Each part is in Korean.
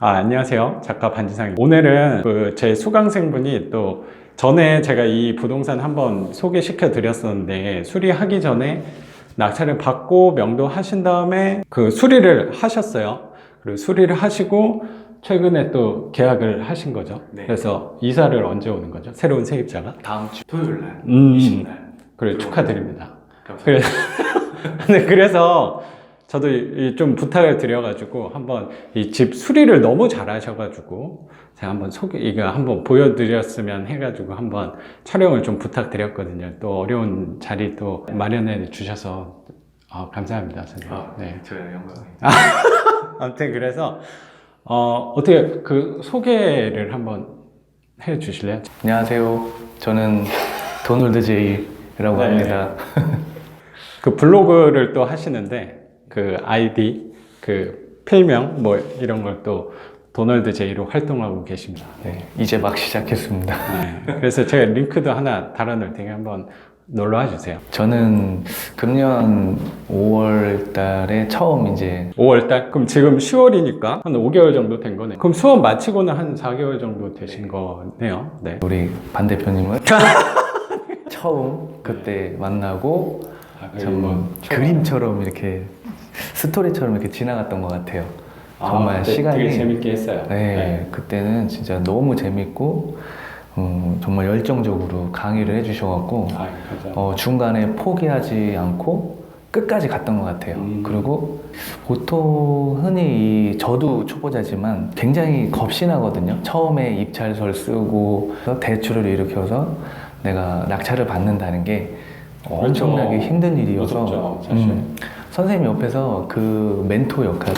아, 안녕하세요. 작가 반지상입니다. 오늘은 그 제 수강생분이 또 전에 제가 이 부동산 한번 소개시켜 드렸었는데 수리하기 전에 낙찰을 받고 명도 하신 다음에 그 수리를 하셨어요. 그리고 수리를 하시고 최근에 또 계약을 하신 거죠. 네. 그래서 이사를 언제 오는 거죠? 새로운 세입자가? 다음 주 토요일 날 음. 20날 그래 축하드립니다. 감사합니다. 그래, 네, 그래서 저도 이- 좀 부탁을 드려가지고 한번 이 집 수리를 너무 잘하셔가지고 제가 한번 소개 이거 한번 보여드렸으면 해가지고 한번 촬영을 좀 부탁드렸거든요. 또 어려운 자리 또 마련해 주셔서 아, 감사합니다, 선생님. 아, 네. 저의 영광입니다. 아무튼 그래서 어, 어떻게 그 소개를 한번 해 주실래요? 안녕하세요. 저는 도널드 제이라고 네. 합니다. 그 블로그를 또 하시는데 그 아이디 그 필명 뭐 이런 걸 또 도널드 제이로 활동하고 계십니다. 네, 이제 막 시작했습니다. 네. 그래서 제가 링크도 하나 달아놓을 테니 한번 놀러 와 주세요. 저는 금년 5월 달에 처음 이제 5월 달? 그럼 지금 10월이니까 한 5개월 정도 된 거네. 그럼 수업 마치고는 한 4개월 정도 되신 거네요. 네. 우리 반 대표님을 처음 그때 만나고 참뭐 그림처럼 이렇게 스토리처럼 이렇게 지나갔던 것 같아요. 정말 아, 시간이 되게 재밌게 했어요. 네, 그때는 진짜 너무 재밌고 음, 정말 열정적으로 강의를 해주셔갖고 아. 어, 중간에 포기하지 않고 끝까지 갔던 것 같아요. 음. 그리고 보통 흔히 이- 저도 초보자지만 굉장히 겁이 나거든요. 처음에 입찰서를 쓰고 대출을 일으켜서 내가 낙찰을 받는다는 게 엄청나게 그렇죠. 힘든 일이어서 무섭죠, 사실. 음, 선생님 옆에서 그 멘토 역할을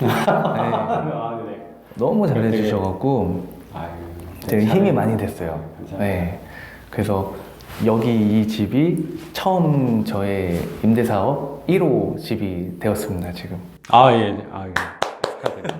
네, 아, 네. 너무 되게- 잘해주셔갖고 아유, 되게 잘- 힘이 많이 됐어요. 감사합니다. 네. 그래서 여기 이 집이 처음 저의 임대 사업 1호 집이 되었습니다, 지금. 아, 예. 아, 예. 축하드립니다.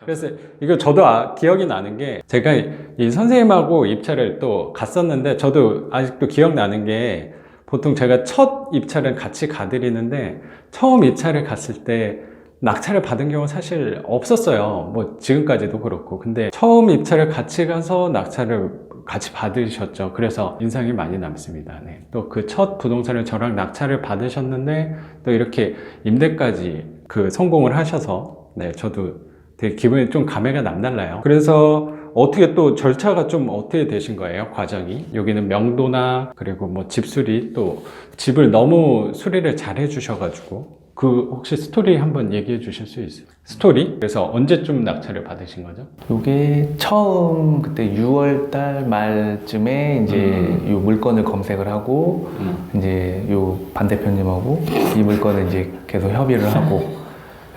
그래서 이거 저도 아- 기억이 나는 게 제가 이 선생님하고 입찰을 또 갔었는데 저도 아직도 기억나는 게 보통 제가 첫 입찰을 같이 가드리는데 처음 입찰을 갔을 때 낙찰을 받은 경우 사실 없었어요. 뭐 지금까지도 그렇고. 근데 처음 입찰을 같이 가서 낙찰을 같이 받으셨죠. 그래서 인상이 많이 남습니다. 네. 또그 첫 부동산을 저랑 낙찰을 받으셨는데 또 이렇게 임대까지 그 성공을 하셔서 네, 저도 되게 기분이 좀 감회가 남달라요. 그래서 어떻게 또 절차가 좀 어떻게 되신 거예요? 과정이? 여기는 명도나 그리고 뭐 집수리 또 집을 너무 수리를 잘 해주셔가지고 그 혹시 스토리 한번 얘기해 주실 수 있어요? 스토리? 그래서 언제쯤 낙찰을 받으신 거죠? 요게 처음 그때 6월 달 말쯤에 이제 음. 요 물건을 검색을 하고 이제 요 반대표님하고 이 물건을 이제 계속 협의를 하고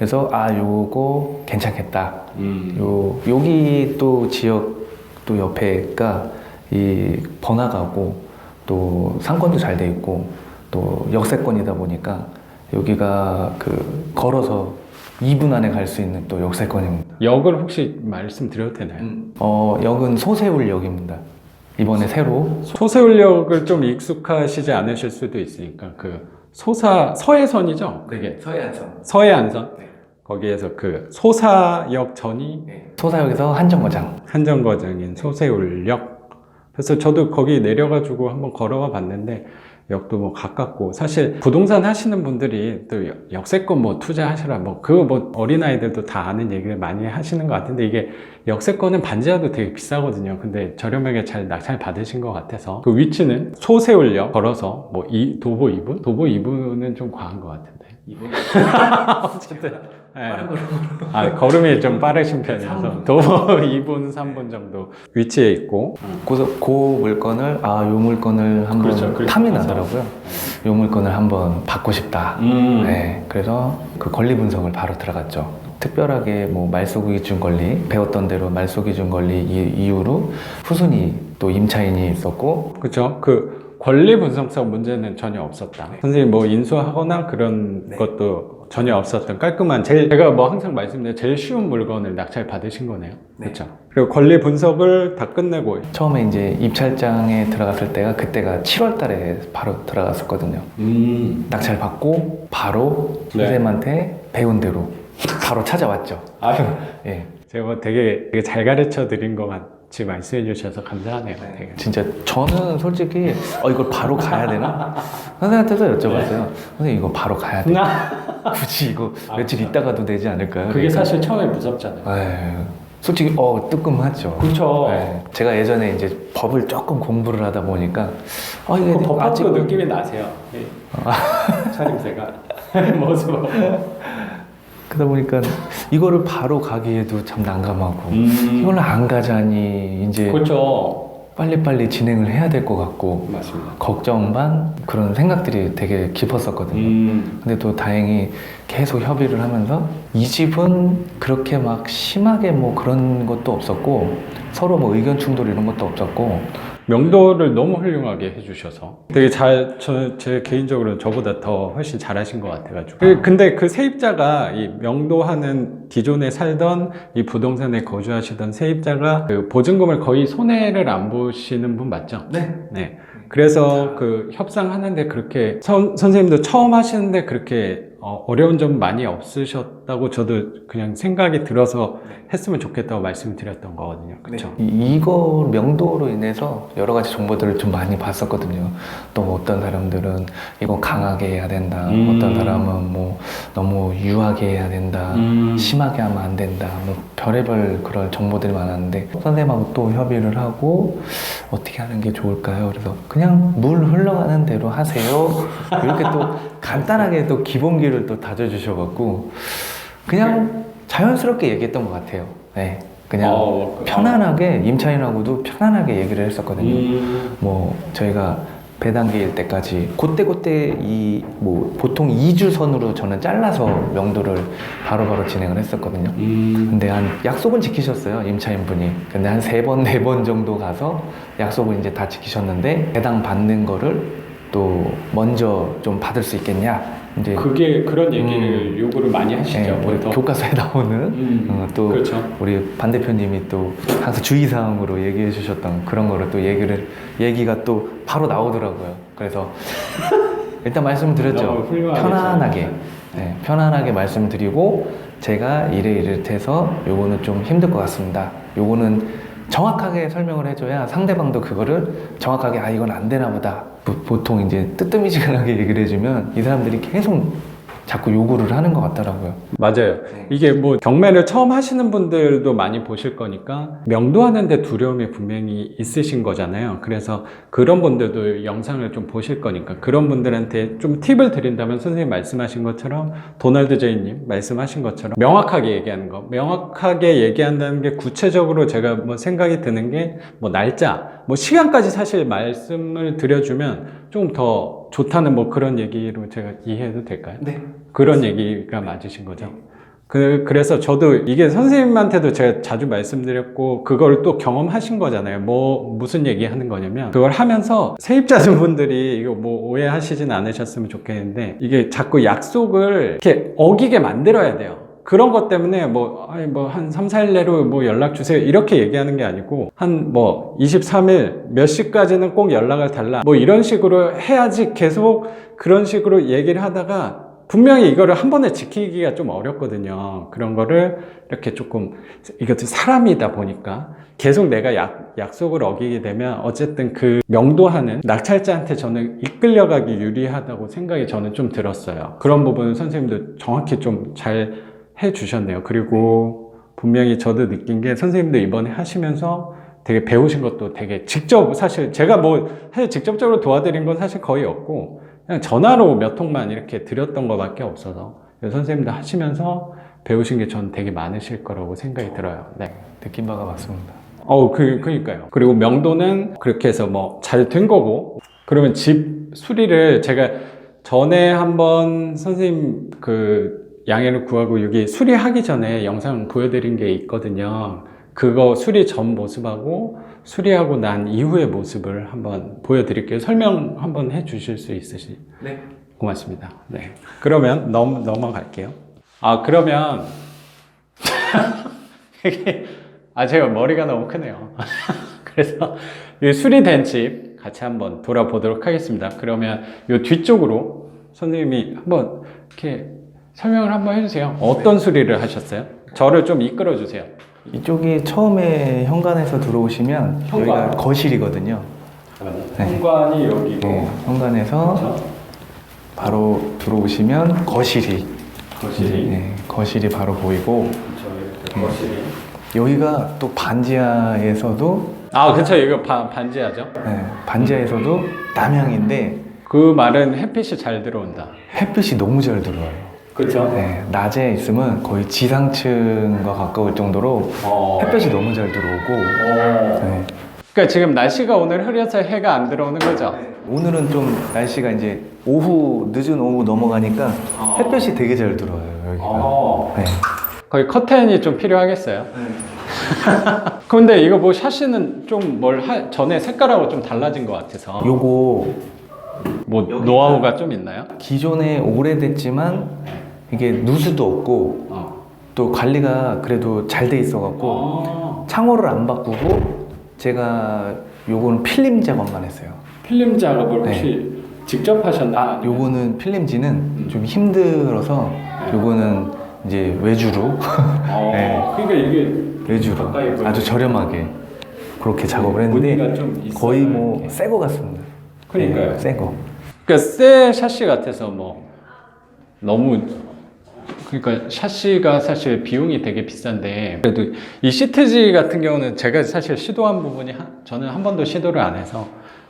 그래서 아 요거 괜찮겠다. 음. 요 여기 또 지역 또 옆에가 이 번화가고 또 상권도 잘 돼 있고 또 역세권이다 보니까 여기가 그 걸어서 2분 안에 갈 수 있는 또 역세권입니다. 역을 혹시 말씀드려도 되나요? 어 역은 소세울역입니다. 이번에 새로 소세울역을 좀 익숙하시지 않으실 수도 있으니까 그 소사 서해선이죠? 그게 서해안선 서해안선 네. 거기에서 그 소사역 전이 소사역에서 한정거장. 한정거장인 소세울역. 그래서 저도 거기 내려가지고 한번 걸어가 봤는데 역도 뭐 가깝고 사실 부동산 하시는 분들이 또 역- 역세권 뭐 투자하시라 뭐 그거 뭐 어린아이들도 다 아는 얘기를 많이 하시는 것 같은데 이게 역세권은 반지하도 되게 비싸거든요. 근데 저렴하게 잘 낙찰 받으신 것 같아서 그 위치는 소세울역 걸어서 뭐 이, 도보 2분? 도보 2분은 좀 과한 것 같은데 어쨌든 예. 아, 걸음이 좀 빠르신 편이어서 도보 2분, 3분 정도 위치에 있고 그래서 그 물건을 아 요 물건을 한번 그렇죠, 그렇죠. 탐이 나더라고요. 요 물건을 한번 받고 싶다. 음. 네, 그래서 그 권리 분석을 바로 들어갔죠. 특별하게 뭐 말소 기준 권리 배웠던 대로 말소 기준 권리 이- 이후로 후순위 또 임차인이 있었고 그렇죠. 그 권리 분석상 문제는 전혀 없었다. 선생님 뭐 인수하거나 그런 네. 것도 전혀 없었던 깔끔한 제일 제가 뭐 항상 말씀드린 제일 쉬운 물건을 낙찰 받으신 거네요. 네. 그렇죠. 그리고 권리 분석을 다 끝내고 처음에 이제 입찰장에 들어갔을 때가 그때가 7월 달에 바로 들어갔었거든요. 음. 낙찰 받고 바로 네. 선생님한테 배운 대로 바로 찾아왔죠. 아유. 예. 제가 뭐 되게, 되게 잘 가르쳐 드린 것 같 이 말씀해 주셔서 감사하네요. 되게. 진짜 저는 솔직히 어 이걸 바로 가야 되나? 선생님한테도 여쭤봤어요. 선생님 이거 바로 가야 돼. 굳이 이거 아, 며칠 그렇죠. 있다가도 되지 않을까요? 그게 사실 처음에 무섭잖아요. 에휴, 솔직히 어 뜨끔하죠. 그렇죠. 네. 제가 예전에 이제 법을 조금 공부를 하다 보니까 어 이게 그 법학도 아직 느낌이 나세요. 네. 차림새가 모습. 그러다 보니까 이거를 바로 가기에도 참 난감하고 음. 이걸 안 가자니 이제 그렇죠. 빨리빨리 진행을 해야 될 것 같고 맞습니다. 걱정 반 그런 생각들이 되게 깊었었거든요. 음. 근데 또 다행히 계속 협의를 하면서 이 집은 그렇게 막 심하게 뭐 그런 것도 없었고 서로 뭐 의견 충돌 이런 것도 없었고 명도를 너무 훌륭하게 해주셔서 되게 잘, 저, 제 개인적으로는 저보다 더 훨씬 잘하신 것 같아가지고. 그- 근데 그 세입자가 이 명도하는 기존에 살던 이 부동산에 거주하시던 세입자가 그 보증금을 거의 손해를 안 보시는 분 맞죠? 네. 네. 그래서 그 협상하는데 그렇게 선, 선생님도 처음 하시는데 그렇게 어, 어려운 점 많이 없으셨다고 저도 그냥 생각이 들어서 했으면 좋겠다고 말씀을 드렸던 거거든요. 그렇죠? 이- 이거 명도로 인해서 여러 가지 정보들을 좀 많이 봤었거든요. 또 어떤 사람들은 이거 강하게 해야 된다. 음. 어떤 사람은 뭐 너무 유하게 해야 된다. 음. 심하게 하면 안 된다. 뭐 별의별 그런 정보들이 많았는데 선생님하고 또 협의를 하고 어떻게 하는 게 좋을까요? 그래서 그냥 물 흘러가는 대로 하세요. 이렇게 또 간단하게 또 기본기 를또 다져주셔갖고 그냥 자연스럽게 얘기했던 것 같아요. 네, 그냥 어, 편안하게 임차인하고도 편안하게 얘기를 했었거든요. 음. 뭐 저희가 배단기일 때까지 그때 그때 이 뭐 보통 2주 선으로 저는 잘라서 명도를 바로 바로 진행을 했었거든요. 음. 근데 한 약속은 지키셨어요 임차인 분이. 근데 한 세 번 네 번 정도 가서 약속을 이제 다 지키셨는데 배당 받는 거를 또 먼저 좀 받을 수 있겠냐 이제 그게 그런 얘기를 요구를 많이 하시죠. 네, 우리. 교과서에 나오는 음, 어, 또 그렇죠. 우리 반 대표님이 또 항상 주의 사항으로 얘기해 주셨던 그런 거를 또 얘기를 얘기가 또 바로 나오더라고요. 그래서 일단 말씀드렸죠. 편안하게 잘- 네, 편안하게 말씀드리고 제가 이래 이래해서 요거는 좀 힘들 것 같습니다. 요거는 정확하게 설명을 해줘야 상대방도 그거를 정확하게 아 이건 안 되나 보다. 보- 보통 이제 뜨뜨미지근하게 얘기를 해주면 이 사람들이 계속 자꾸 요구를 하는 것 같더라고요. 맞아요. 이게 뭐 경매를 처음 하시는 분들도 많이 보실 거니까 명도하는데 두려움이 분명히 있으신 거잖아요. 그래서 그런 분들도 영상을 좀 보실 거니까 그런 분들한테 좀 팁을 드린다면 선생님 말씀하신 것처럼 도널드 제이님 말씀하신 것처럼 명확하게 얘기하는 거. 명확하게 얘기한다는 게 구체적으로 제가 뭐 생각이 드는 게 뭐 날짜, 뭐 시간까지 사실 말씀을 드려주면 조금 더 좋다는 뭐 그런 얘기로 제가 이해해도 될까요? 네. 그런 얘기가 맞으신 거죠. 그, 그래서 저도 이게 선생님한테도 제가 자주 말씀드렸고, 그걸 또 경험하신 거잖아요. 뭐, 무슨 얘기 하는 거냐면, 그걸 하면서 세입자분들이 이거 뭐 오해하시진 않으셨으면 좋겠는데, 이게 자꾸 약속을 이렇게 어기게 만들어야 돼요. 그런 것 때문에 뭐, 아니 뭐, 한 3, 4일 내로 뭐 연락 주세요. 이렇게 얘기하는 게 아니고, 한 뭐, 23일 몇 시까지는 꼭 연락을 달라. 뭐 이런 식으로 해야지 계속 그런 식으로 얘기를 하다가, 분명히 이거를 한 번에 지키기가 좀 어렵거든요. 그런 거를 이렇게 조금, 이것도 사람이다 보니까 계속 내가 약, 약속을 어기게 되면 어쨌든 그 명도하는 낙찰자한테 저는 이끌려가기 유리하다고 생각이 저는 좀 들었어요. 그런 부분은 선생님도 정확히 좀잘 해 주셨네요. 그리고 분명히 저도 느낀 게 선생님도 이번에 하시면서 되게 배우신 것도 되게 직접 사실 제가 뭐 사실 직접적으로 도와드린 건 사실 거의 없고 그냥 전화로 몇 통만 이렇게 드렸던 것밖에 없어서 선생님도 하시면서 배우신 게 저는 되게 많으실 거라고 생각이 들어요. 네. 느낀 바가 맞습니다. 어, 그, 그니까요. 그리고 명도는 그렇게 해서 뭐 잘 된 거고, 그러면 집 수리를 제가 전에 한번 선생님 그 양해를 구하고 여기 수리하기 전에 영상 보여드린 게 있거든요. 그거 수리 전 모습하고 수리하고 난 이후의 모습을 한번 보여드릴게요. 설명 한번 해 주실 수 있으시? 네. 고맙습니다. 네. 그러면 넘, 넘어갈게요. 아, 그러면. 이게, 아, 제가 머리가 너무 크네요. 그래서 이 수리된 집 같이 한번 돌아보도록 하겠습니다. 그러면 이 뒤쪽으로 선생님이 한번 이렇게 설명을 한번 해주세요. 어떤 수리를 하셨어요? 저를 좀 이끌어 주세요. 이쪽이 처음에 현관에서 들어오시면 현관. 여기가 거실이거든요. 네. 현관이 여기고 네, 현관에서 그렇죠? 바로 들어오시면 거실이 거실이 네, 거실이 바로 보이고 그렇죠, 이렇게 거실이 여기가 또 반지하에서도 아 그쵸 이거 반, 반지하죠 네, 반지하에서도 남향인데 그 말은 햇빛이 잘 들어온다 햇빛이 너무 잘 들어와요. 그렇죠 네, 낮에 있으면 거의 지상층과 가까울 정도로 어. 햇빛이 너무 잘 들어오고 네. 그러니까 지금 날씨가 오늘 흐려서 해가 안 들어오는 거죠 오늘은 좀 날씨가 이제 오후 늦은 오후 넘어가니까 어. 햇볕이 되게 잘 들어와요 여기가. 어. 네. 거의 커튼이 좀 필요하겠어요 근데 이거 뭐 샤시는 좀 뭘 전에 색깔하고 좀 달라진 것 같아서 요거 뭐 노하우가 좀 있나요? 기존에 오래됐지만 이게 누수도 없고 어. 또 관리가 그래도 잘 돼 있어갖고 어. 창호를 안 바꾸고 제가 요거는 필름 작업만 했어요. 필름 작업을 네. 혹시 직접 하셨나요? 아, 요거는 필름지는 좀 힘들어서 요거는 이제 외주로 어. 네. 그러니까 이게 외주로 가까이 보이네. 아주 저렴하게 그렇게 작업을 했는데 좀 있어요, 거의 뭐 이렇게. 새 거 같습니다. 그러니까요. 네, 새 거. 그러니까 새 샤시 같아서 뭐 너무 그러니까 샤시가 사실 비용이 되게 비싼데 그래도 이 시트지 같은 경우는 제가 사실 시도한 부분이 한- 저는 한 번도 시도를 안 해서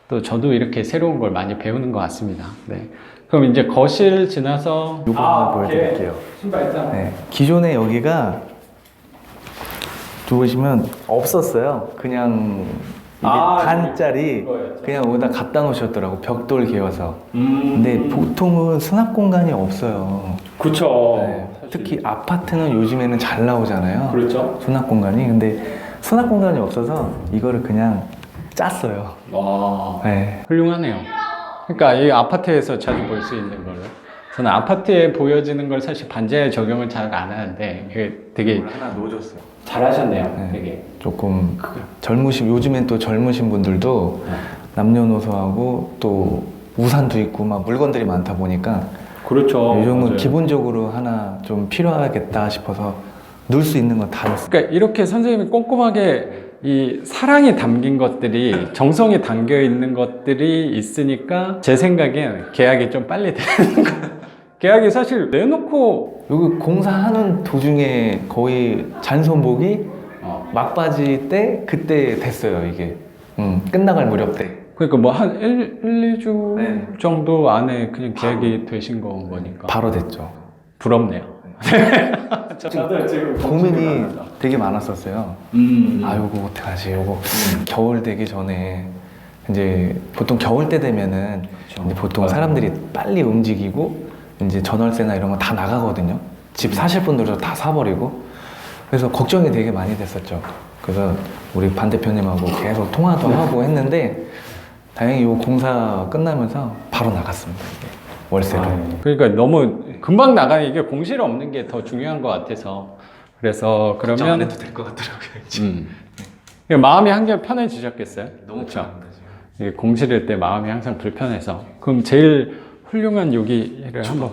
또 저도 이렇게 새로운 걸 많이 배우는 것 같습니다. 네. 그럼 이제 거실 지나서 요거 아, 보여드릴게요. 신발장. 네. 기존에 여기가 보시면 없었어요. 그냥 이게 아, 단짜리 이거였죠. 그냥 여기다 갖다 놓으셨더라고 벽돌 개어서. 음. 근데 보통은 수납 공간이 없어요. 그쵸. 네. 특히 아파트는 요즘에는 잘 나오잖아요. 그렇죠. 수납 공간이. 근데 수납 공간이 없어서 이거를 그냥 짰어요. 와. 네. 훌륭하네요. 그러니까 이 아파트에서 자주 볼 수 있는 거를. 저는 아파트에 보여지는 걸 사실 반지하에 적용을 잘 안 하는데 이게 되게 하나 놓아줬어요. 잘하셨네요. 네. 되게. 조금 젊으신 요즘엔 또 젊으신 분들도 네. 남녀노소하고 또 우산도 있고 막 물건들이 많다 보니까 그렇죠. 이 정도 맞아요. 기본적으로 하나 좀 필요하겠다 싶어서 넣을 수 있는 건 다 넣었어요. 그러니까 이렇게 선생님이 꼼꼼하게 이 사랑이 담긴 것들이 정성이 담겨 있는 것들이 있으니까 제 생각엔 계약이 좀 빨리 되는 거. 계약이 사실 내놓고 여기 공사하는 도중에 거의 잔손복이 어, 막바지 때 그때 됐어요 이게 음, 끝나갈 무렵 때 그러니까 뭐 한 1, 1, 2주 네. 정도 안에 그냥 계약이 되신 건 거니까 바로 됐죠. 부럽네요. 저도 지금 고민이 되게 많았었어요. 음. 아 요거 어떡하지 요거 겨울 되기 전에 이제 보통 겨울 때 되면은 이제 보통 맞아요. 사람들이 빨리 움직이고 이제 전월세나 이런 거 다 나가거든요 집 사실 분들도 다 사버리고 그래서 걱정이 되게 많이 됐었죠 그래서 우리 반 대표님하고 계속 통화도 하고 했는데 다행히 요 공사 끝나면서 바로 나갔습니다 이게 월세를 그러니까 너무 금방 나가는 이게 공실 없는 게 더 중요한 것 같아서 그래서 걱정 안 그러면 해도 될 것 같더라고요 음. 마음이 한결 편해지셨겠어요? 너무 그렇죠? 편합니다 지금. 공실일 때 마음이 항상 불편해서 그럼 제일 훌륭한 요기를 한번